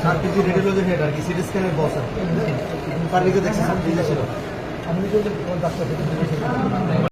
Sir কিন্তু radiology head আর কি city স্ক্যানের বস আর। Sir লিখে দেখছি স্যার ছিল